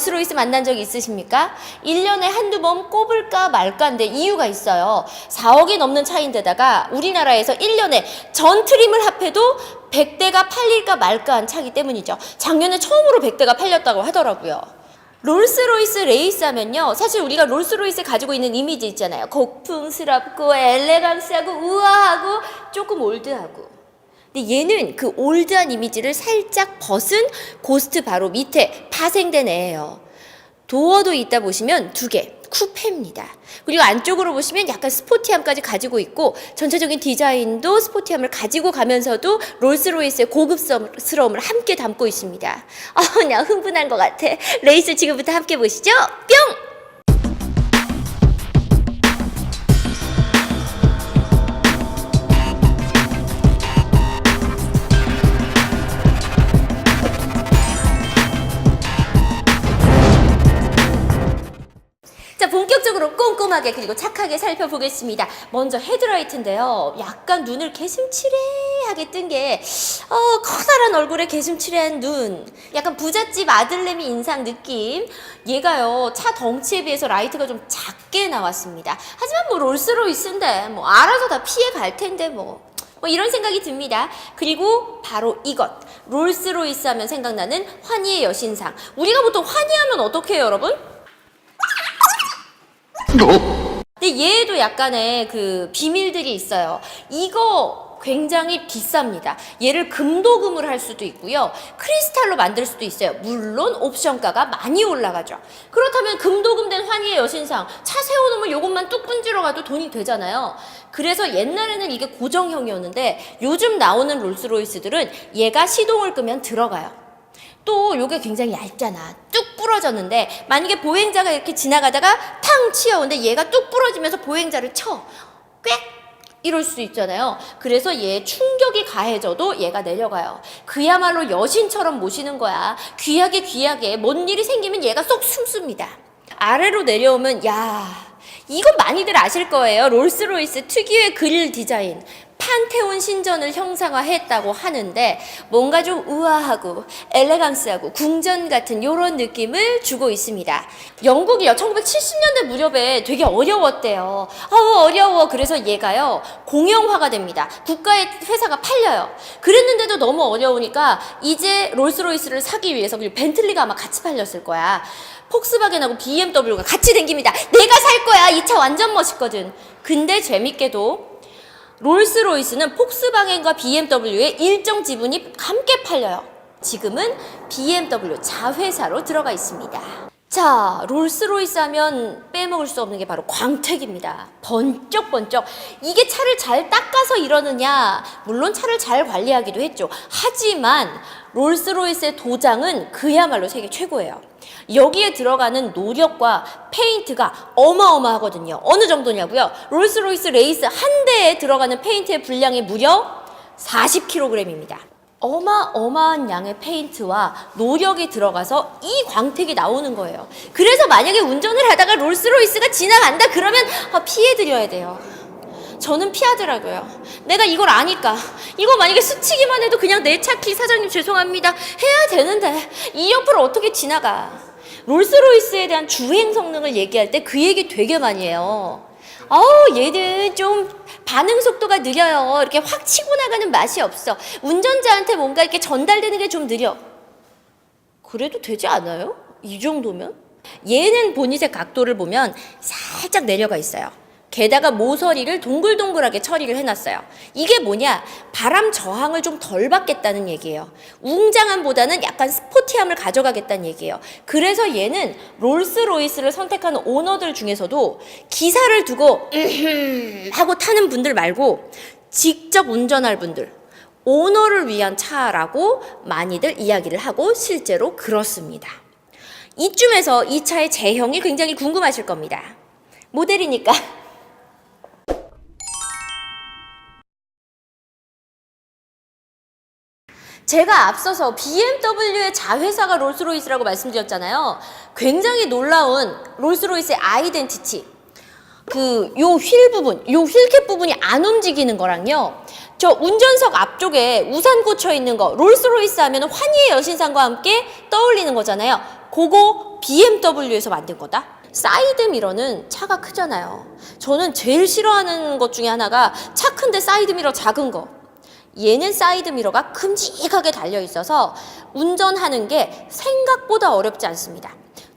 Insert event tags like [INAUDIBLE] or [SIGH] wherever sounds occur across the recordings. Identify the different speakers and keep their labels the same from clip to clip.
Speaker 1: 롤스로이스 만난 적 있으십니까? 1년에 한두 번 꼽을까 말까인데 이유가 있어요. 4억이 넘는 차인데다가 우리나라에서 1년에 전 트림을 합해도 100대가 팔릴까 말까 한 차기 때문이죠. 작년에 처음으로 100대가 팔렸다고 하더라고요. 롤스로이스 레이스 하면요. 사실 우리가 롤스로이스 가지고 있는 이미지 있잖아요. 고풍스럽고 엘레강스하고 우아하고 조금 올드하고 근데 얘는 그 올드한 이미지를 살짝 벗은 고스트 바로 밑에 파생된 애예요. 도어도 있다 보시면 두 개, 쿠페입니다. 그리고 안쪽으로 보시면 약간 스포티함까지 가지고 있고 전체적인 디자인도 스포티함을 가지고 가면서도 롤스로이스의 고급스러움을 함께 담고 있습니다. [LAUGHS] 아, 나 흥분한 것 같아. 레이스 지금부터 함께 보시죠. 뿅! 꼼꼼하게 그리고 착하게 살펴보겠습니다. 먼저 헤드라이트인데요. 약간 눈을 개슴츠레하게 뜬 게, 어, 커다란 얼굴에 개슴츠레한 눈. 약간 부잣집 아들내미 인상 느낌. 얘가요, 차 덩치에 비해서 라이트가 좀 작게 나왔습니다. 하지만 뭐 롤스로이스인데, 뭐 알아서 다 피해 갈 텐데, 뭐. 뭐 이런 생각이 듭니다. 그리고 바로 이것. 롤스로이스 하면 생각나는 환희의 여신상. 우리가 보통 환희하면 어떻게 해요, 여러분? 근데 얘도 약간의 그 비밀들이 있어요. 이거 굉장히 비쌉니다. 얘를 금도금을 할 수도 있고요. 크리스탈로 만들 수도 있어요. 물론 옵션가가 많이 올라가죠. 그렇다면 금도금된 환희의 여신상 차 세워놓으면 요것만 뚝 분지러 가도 돈이 되잖아요. 그래서 옛날에는 이게 고정형이었는데 요즘 나오는 롤스로이스들은 얘가 시동을 끄면 들어가요. 또 요게 굉장히 얇잖아. 뚝 부러졌는데 만약에 보행자가 이렇게 지나가다가 탕 치어오는데 얘가 뚝 부러지면서 보행자를 쳐. 꽥! 이럴 수 있잖아요. 그래서 얘 충격이 가해져도 얘가 내려가요. 그야말로 여신처럼 모시는 거야. 귀하게 귀하게 뭔 일이 생기면 얘가 쏙 숨습니다. 아래로 내려오면 야 이건 많이들 아실 거예요. 롤스로이스 특유의 그릴 디자인. 판테온 신전을 형상화했다고 하는데 뭔가 좀 우아하고 엘레강스하고 궁전 같은 이런 느낌을 주고 있습니다. 영국이요 1970년대 무렵에 되게 어려웠대요. 아우 어려워. 그래서 얘가요 공영화가 됩니다. 국가의 회사가 팔려요. 그랬는데도 너무 어려우니까 이제 롤스로이스를 사기 위해서 그리고 벤틀리가 아마 같이 팔렸을 거야. 폭스바겐하고 BMW가 같이 댕깁니다. 내가 살 거야. 이 차 완전 멋있거든. 근데 재밌게도 롤스로이스는 폭스바겐과 BMW의 일정 지분이 함께 팔려요. 지금은 BMW 자회사로 들어가 있습니다. 자, 롤스로이스 하면 빼먹을 수 없는 게 바로 광택입니다. 번쩍번쩍. 이게 차를 잘 닦아서 이러느냐? 물론 차를 잘 관리하기도 했죠. 하지만 롤스로이스의 도장은 그야말로 세계 최고예요. 여기에 들어가는 노력과 페인트가 어마어마하거든요. 어느 정도냐고요? 롤스로이스 레이스 한 대에 들어가는 페인트의 분량이 무려 40kg입니다. 어마어마한 양의 페인트와 노력이 들어가서 이 광택이 나오는 거예요. 그래서 만약에 운전을 하다가 롤스로이스가 지나간다 그러면 아, 피해드려야 돼요. 저는 피하더라고요. 내가 이걸 아니까. 이거 만약에 스치기만 해도 그냥 내 차 키 사장님 죄송합니다. 해야 되는데 이 옆을 어떻게 지나가. 롤스로이스에 대한 주행 성능을 얘기할 때 그 얘기 되게 많이 해요. 어우, 얘는 좀 반응 속도가 느려요. 이렇게 확 치고 나가는 맛이 없어. 운전자한테 뭔가 이렇게 전달되는 게 좀 느려. 그래도 되지 않아요? 이 정도면? 얘는 보닛의 각도를 보면 살짝 내려가 있어요. 게다가 모서리를 동글동글하게 처리를 해놨어요. 이게 뭐냐? 바람 저항을 좀 덜 받겠다는 얘기예요. 웅장함보다는 약간 스포티함을 가져가겠다는 얘기예요. 그래서 얘는 롤스로이스를 선택하는 오너들 중에서도 기사를 두고 [LAUGHS] 하고 타는 분들 말고 직접 운전할 분들, 오너를 위한 차라고 많이들 이야기를 하고 실제로 그렇습니다. 이쯤에서 이 차의 제형이 굉장히 궁금하실 겁니다. 모델이니까 제가 앞서서 BMW의 자회사가 롤스로이스라고 말씀드렸잖아요. 굉장히 놀라운 롤스로이스의 아이덴티티. 그 요 휠 부분, 요 휠캡 부분이 안 움직이는 거랑요. 저 운전석 앞쪽에 우산 꽂혀 있는 거 롤스로이스 하면 환희의 여신상과 함께 떠올리는 거잖아요. 그거 BMW에서 만든 거다. 사이드 미러는 차가 크잖아요. 저는 제일 싫어하는 것 중에 하나가 차 큰데 사이드 미러 작은 거. 얘는 사이드 미러가 큼직하게 달려 있어서 운전하는 게 생각보다 어렵지 않습니다.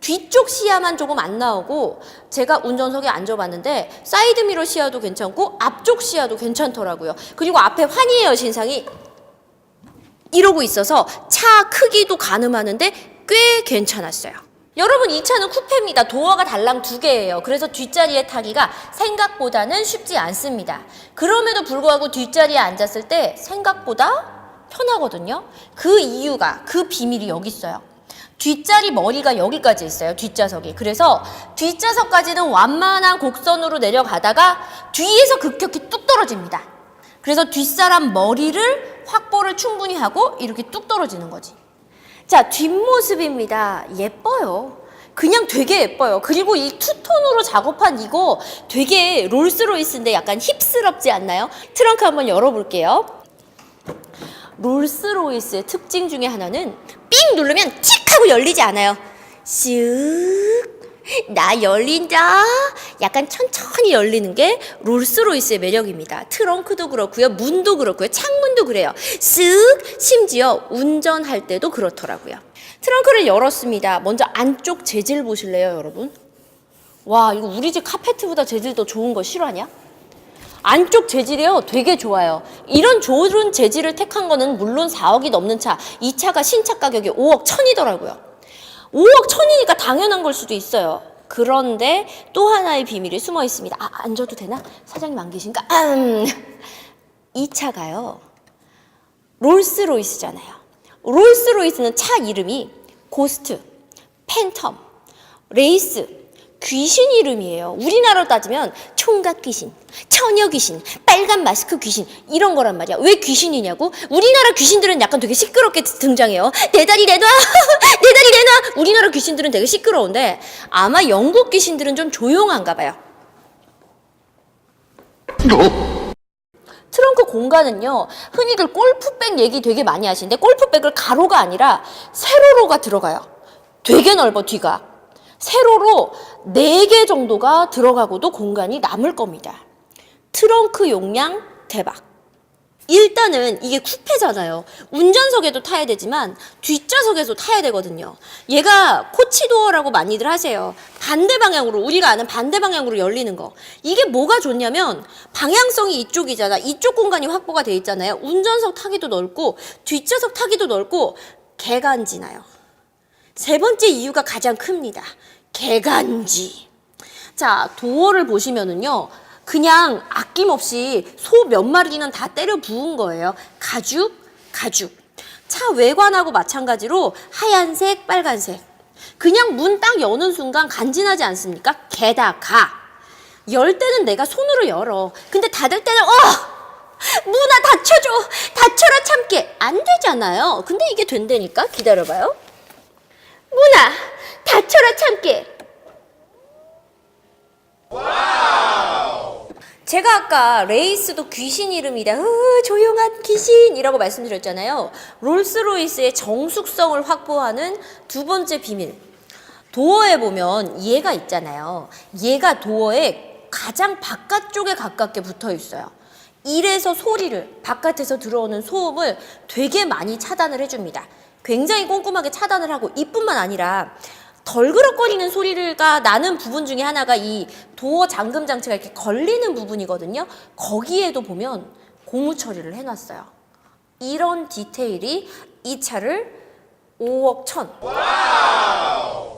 Speaker 1: 뒤쪽 시야만 조금 안 나오고 제가 운전석에 앉아봤는데 사이드 미러 시야도 괜찮고 앞쪽 시야도 괜찮더라고요. 그리고 앞에 환희의 여신상이 이러고 있어서 차 크기도 가늠하는데 꽤 괜찮았어요. 여러분 이 차는 쿠페입니다. 도어가 달랑 두 개예요. 그래서 뒷자리에 타기가 생각보다는 쉽지 않습니다. 그럼에도 불구하고 뒷자리에 앉았을 때 생각보다 편하거든요. 그 이유가 그 비밀이 여기 있어요. 뒷자리 머리가 여기까지 있어요. 뒷좌석이. 그래서 뒷좌석까지는 완만한 곡선으로 내려가다가 뒤에서 급격히 뚝 떨어집니다. 그래서 뒷사람 머리를 확보를 충분히 하고 이렇게 뚝 떨어지는 거지. 자, 뒷모습입니다. 예뻐요. 그냥 되게 예뻐요. 그리고 이 투톤으로 작업한 이거 되게 롤스로이스인데 약간 힙스럽지 않나요? 트렁크 한번 열어볼게요. 롤스로이스의 특징 중에 하나는 삥 누르면 칙 하고 열리지 않아요. 쓱. 나 열린다. 약간 천천히 열리는 게 롤스로이스의 매력입니다. 트렁크도 그렇고요. 문도 그렇고요. 창문도 그래요. 쓱. 심지어 운전할 때도 그렇더라고요. 트렁크를 열었습니다. 먼저 안쪽 재질 보실래요, 여러분? 와, 이거 우리 집 카페트보다 재질 더 좋은 거 싫어하냐? 안쪽 재질이요 되게 좋아요. 이런 좋은 재질을 택한 거는 물론 4억이 넘는 차, 이 차가 신차 가격이 5억 천이더라고요. 5억 천이니까 당연한 걸 수도 있어요. 그런데 또 하나의 비밀이 숨어 있습니다. 아, 앉아도 되나? 사장님 안 계신가? 음. 이 차가요. 롤스로이스잖아요. 롤스로이스는 차 이름이 고스트, 팬텀, 레이스, 귀신 이름이에요. 우리나라로 따지면 총각 귀신, 처녀 귀신, 빨간 마스크 귀신 이런 거란 말이야. 왜 귀신이냐고? 우리나라 귀신들은 약간 되게 시끄럽게 등장해요. 내 다리 내놔, [LAUGHS] 내 다리 내놔. 우리나라 귀신들은 되게 시끄러운데 아마 영국 귀신들은 좀 조용한가 봐요. 트렁크 공간은요, 흔히들 골프백 얘기 되게 많이 하시는데, 골프백을 가로가 아니라 세로로가 들어가요. 되게 넓어, 뒤가. 세로로 4개 정도가 들어가고도 공간이 남을 겁니다. 트렁크 용량 대박. 일단은 이게 쿠페잖아요. 운전석에도 타야 되지만 뒷좌석에도 타야 되거든요. 얘가 코치도어라고 많이들 하세요. 반대 방향으로 우리가 아는 반대 방향으로 열리는 거. 이게 뭐가 좋냐면 방향성이 이쪽이잖아. 이쪽 공간이 확보가 돼 있잖아요. 운전석 타기도 넓고 뒷좌석 타기도 넓고 개간지나요. 세 번째 이유가 가장 큽니다. 개간지. 자, 도어를 보시면은요. 그냥 아낌없이 소 몇 마리는 다 때려 부은 거예요. 가죽, 가죽. 차 외관하고 마찬가지로 하얀색, 빨간색. 그냥 문 딱 여는 순간 간지나지 않습니까? 게다가 열 때는 내가 손으로 열어. 근데 닫을 때는 어! 문아 닫혀줘! 닫혀라 참게! 안 되잖아요. 근데 이게 된다니까? 기다려봐요. 문아 닫혀라 참게! 제가 아까 레이스도 귀신 이름이다. 으, 조용한 귀신이라고 말씀드렸잖아요. 롤스로이스의 정숙성을 확보하는 두 번째 비밀. 도어에 보면 얘가 있잖아요. 얘가 도어에 가장 바깥쪽에 가깝게 붙어 있어요. 이래서 소리를 바깥에서 들어오는 소음을 되게 많이 차단을 해줍니다. 굉장히 꼼꼼하게 차단을 하고 이뿐만 아니라 덜그럭거리는 소리가 나는 부분 중에 하나가 이 도어 잠금 장치가 이렇게 걸리는 부분이거든요. 거기에도 보면 고무 처리를 해놨어요. 이런 디테일이 이 차를 5억 천.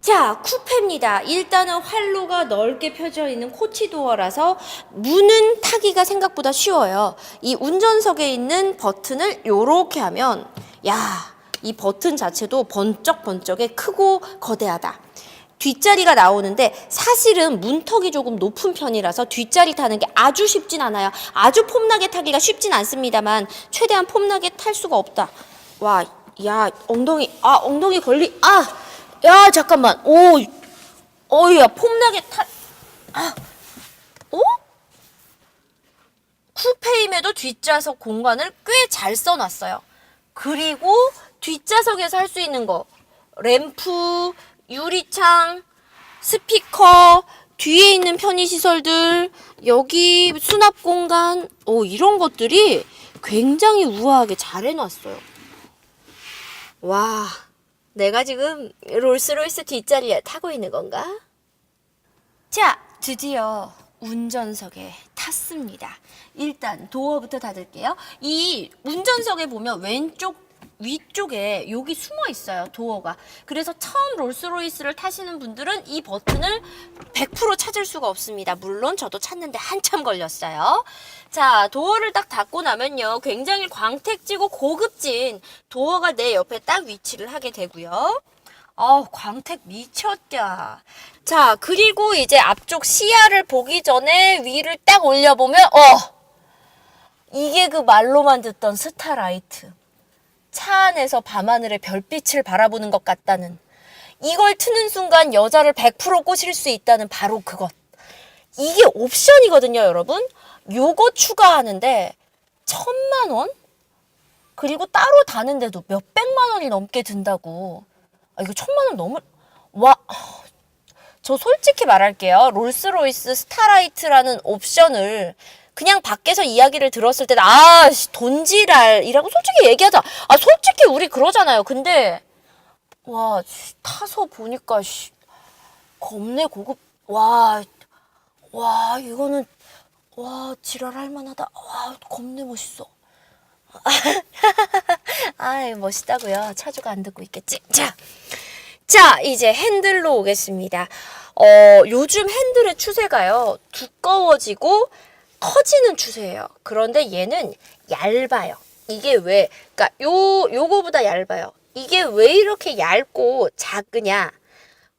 Speaker 1: 자, 쿠페입니다. 일단은 활로가 넓게 펴져 있는 코치도어라서 문은 타기가 생각보다 쉬워요. 이 운전석에 있는 버튼을 요렇게 하면 야, 이 버튼 자체도 번쩍번쩍에 크고 거대하다. 뒷자리가 나오는데 사실은 문턱이 조금 높은 편이라서 뒷자리 타는 게 아주 쉽진 않아요. 아주 폼나게 타기가 쉽진 않습니다만 최대한 폼나게 탈 수가 없다. 와, 야, 엉덩이, 아, 엉덩이 걸리, 아, 야, 잠깐만, 오, 어이야, 폼나게 탈, 아, 어? 쿠페임에도 뒷좌석 공간을 꽤 잘 써놨어요. 그리고 뒷좌석에서 할 수 있는 거 램프, 유리창, 스피커, 뒤에 있는 편의시설들, 여기 수납 공간, 오, 이런 것들이 굉장히 우아하게 잘 해놨어요. 와, 내가 지금 롤스로이스 뒷자리에 타고 있는 건가? 자, 드디어 운전석에 탔습니다. 일단 도어부터 닫을게요. 이 운전석에 보면 왼쪽 위쪽에 여기 숨어 있어요. 도어가. 그래서 처음 롤스로이스를 타시는 분들은 이 버튼을 100% 찾을 수가 없습니다. 물론 저도 찾는데 한참 걸렸어요. 자, 도어를 딱 닫고 나면요. 굉장히 광택지고 고급진 도어가 내 옆에 딱 위치를 하게 되고요. 어, 광택 미쳤다. 자, 그리고 이제 앞쪽 시야를 보기 전에 위를 딱 올려보면, 어! 이게 그 말로만 듣던 스타라이트. 차 안에서 밤하늘의 별빛을 바라보는 것 같다는. 이걸 트는 순간 여자를 100% 꼬실 수 있다는 바로 그것. 이게 옵션이거든요, 여러분. 요거 추가하는데, 천만 원? 그리고 따로 다는데도 몇 백만 원이 넘게 든다고. 아, 이거 천만 원 넘을, 와. 저 솔직히 말할게요. 롤스로이스 스타라이트라는 옵션을 그냥 밖에서 이야기를 들었을 때는 아, 씨, 돈지랄이라고 솔직히 얘기하자. 아, 솔직히 우리 그러잖아요. 근데 와, 씨, 타서 보니까 씨, 겁내 고급. 와, 와, 이거는 와, 지랄할 만하다. 와, 겁내 멋있어. [LAUGHS] 아이, 멋있다고요. 차주가 안 듣고 있겠지. 자, 자, 이제 핸들로 오겠습니다. 어, 요즘 핸들의 추세가요. 두꺼워지고 커지는 추세예요. 그런데 얘는 얇아요. 이게 왜, 그니까 요, 요거보다 얇아요. 이게 왜 이렇게 얇고 작으냐?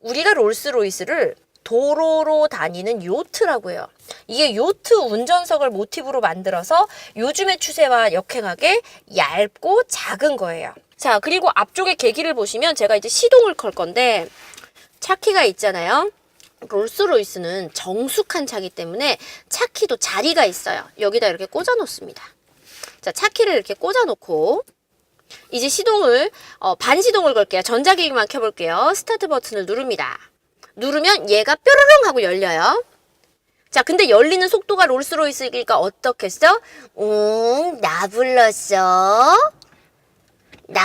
Speaker 1: 우리가 롤스로이스를 도로로 다니는 요트라고 해요. 이게 요트 운전석을 모티브로 만들어서 요즘의 추세와 역행하게 얇고 작은 거예요. 자, 그리고 앞쪽에 계기를 보시면 제가 이제 시동을 걸 건데 차키가 있잖아요. 롤스로이스는 정숙한 차기 때문에 차키도 자리가 있어요. 여기다 이렇게 꽂아 놓습니다. 자, 차키를 이렇게 꽂아 놓고 이제 시동을 어, 반시동을 걸게요. 전자기기만 켜볼게요. 스타트 버튼을 누릅니다. 누르면 얘가 뾰로롱 하고 열려요. 자, 근데 열리는 속도가 롤스로이스니까 어떻겠어? 응, 나 불렀어. 나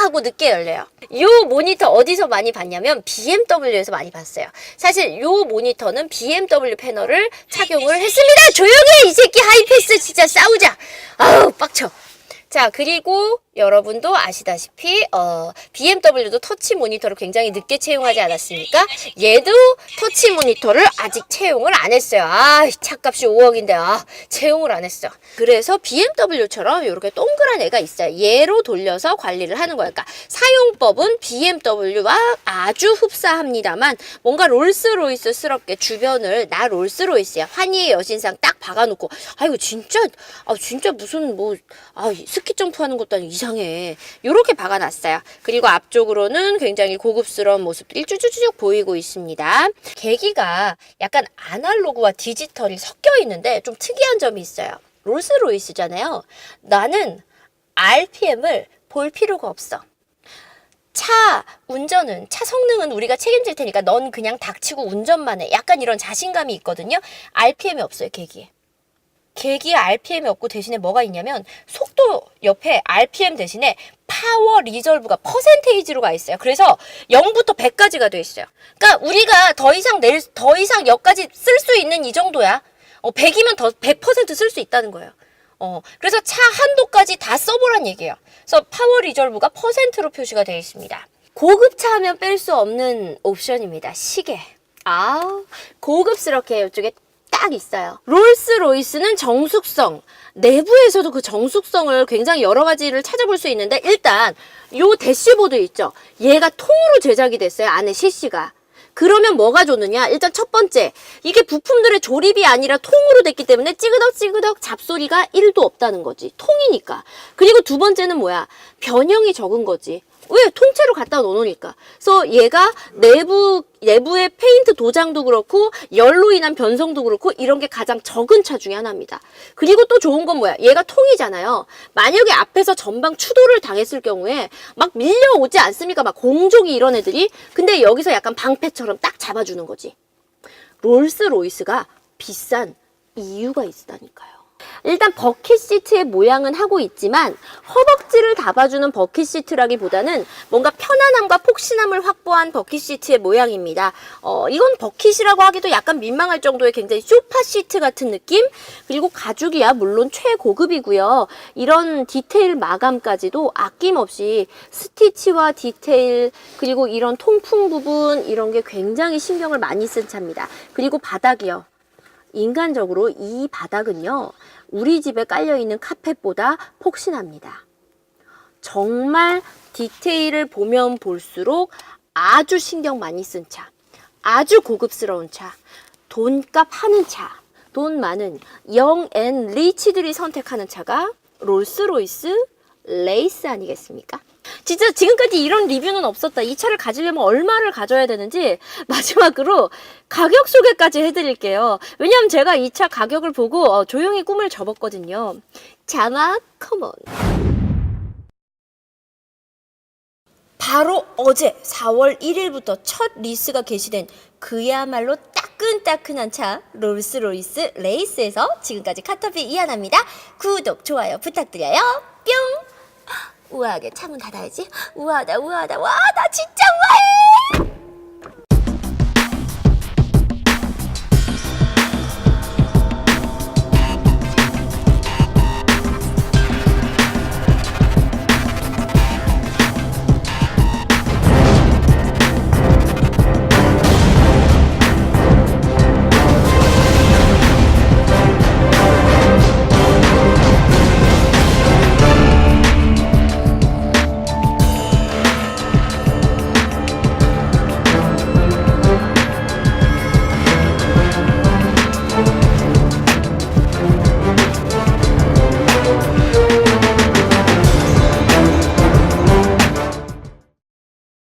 Speaker 1: 하고 늦게 열려요. 요 모니터 어디서 많이 봤냐면 BMW에서 많이 봤어요. 사실 요 모니터는 BMW 패널을 착용을 했습니다. 조용해 이 새끼 하이패스 진짜 싸우자. 아우 빡쳐. 자 그리고 여러분도 아시다시피 어, BMW도 터치 모니터를 굉장히 늦게 채용하지 않았습니까? 얘도 터치 모니터를 아직 채용을 안 했어요. 아 차값이 5억인데 아 채용을 안 했어. 그래서 BMW처럼 이렇게 동그란 애가 있어요. 얘로 돌려서 관리를 하는 거예요. 그러니까 사용법은 BMW와 아주 흡사합니다만 뭔가 롤스로이스스럽게 주변을 나 롤스로이스야 환희의 여신상 딱 박아놓고 아 이거 진짜 아 진짜 무슨 뭐아 스키 점프하는 것도 아니고 이상해 요렇게 박아놨어요 그리고 앞쪽으로는 굉장히 고급스러운 모습들이 쭈쭈쭈쭉 보이고 있습니다 계기가 약간 아날로그와 디지털이 섞여 있는데 좀 특이한 점이 있어요 롤스로이스잖아요 나는 RPM을 볼 필요가 없어 차 운전은 차 성능은 우리가 책임질 테니까 넌 그냥 닥치고 운전만 해. 약간 이런 자신감이 있거든요. RPM이 없어요, 계기에. 계기에 RPM이 없고 대신에 뭐가 있냐면 속도 옆에 RPM 대신에 파워 리졸브가 퍼센테이지로 가 있어요. 그래서 0부터 100까지가 돼 있어요. 그러니까 우리가 더 이상 낼, 더 이상 여기까지 쓸 수 있는 이 정도야. 어, 100이면 더 100%쓸 수 있다는 거예요. 어, 그래서 차 한도까지 다 써보란 얘기예요. 그래서 파워 리졸브가 퍼센트로 표시가 되어 있습니다. 고급차 하면 뺄 수 없는 옵션입니다. 시계. 아, 고급스럽게 이쪽에 딱 있어요. 롤스로이스는 정숙성. 내부에서도 그 정숙성을 굉장히 여러 가지를 찾아볼 수 있는데 일단 요 대시보드 있죠. 얘가 통으로 제작이 됐어요. 안에 CC가. 그러면 뭐가 좋느냐? 일단 첫 번째, 이게 부품들의 조립이 아니라 통으로 됐기 때문에 찌그덕찌그덕 잡소리가 1도 없다는 거지. 통이니까. 그리고 두 번째는 뭐야? 변형이 적은 거지. 왜 통째로 갖다 놓으니까. 그래서 얘가 내부 내부의 페인트 도장도 그렇고 열로 인한 변성도 그렇고 이런 게 가장 적은 차 중에 하나입니다. 그리고 또 좋은 건 뭐야? 얘가 통이잖아요. 만약에 앞에서 전방 추돌을 당했을 경우에 막 밀려오지 않습니까? 막 공족이 이런 애들이. 근데 여기서 약간 방패처럼 딱 잡아주는 거지. 롤스로이스가 비싼 이유가 있다니까요. 일단 버킷 시트의 모양은 하고 있지만 허벅지를 잡아주는 버킷 시트라기보다는 뭔가 편안함과 폭신함을 확보한 버킷 시트의 모양입니다. 어, 이건 버킷이라고 하기도 약간 민망할 정도의 굉장히 소파 시트 같은 느낌? 그리고 가죽이야 물론 최고급이고요. 이런 디테일 마감까지도 아낌없이 스티치와 디테일 그리고 이런 통풍 부분 이런 게 굉장히 신경을 많이 쓴 차입니다. 그리고 바닥이요. 인간적으로 이 바닥은요, 우리 집에 깔려있는 카펫보다 폭신합니다. 정말 디테일을 보면 볼수록 아주 신경 많이 쓴 차, 아주 고급스러운 차, 돈값 하는 차, 돈 많은 영앤 리치들이 선택하는 차가 롤스로이스 레이스 아니겠습니까? 진짜 지금까지 이런 리뷰는 없었다. 이 차를 가지려면 얼마를 가져야 되는지 [LAUGHS] 마지막으로 가격 소개까지 해드릴게요. 왜냐하면 제가 이 차 가격을 보고 어, 조용히 꿈을 접었거든요. 자막 컴온. 바로 어제 4월 1일부터 첫 리스가 게시된 그야말로 따끈따끈한 차 롤스로이스 레이스에서 지금까지 카터비 이하나입니다. 구독, 좋아요 부탁드려요. 뿅! 우아하게 창문 닫아야지. 우아하다, 우아하다. 와, 나 진짜 우아해!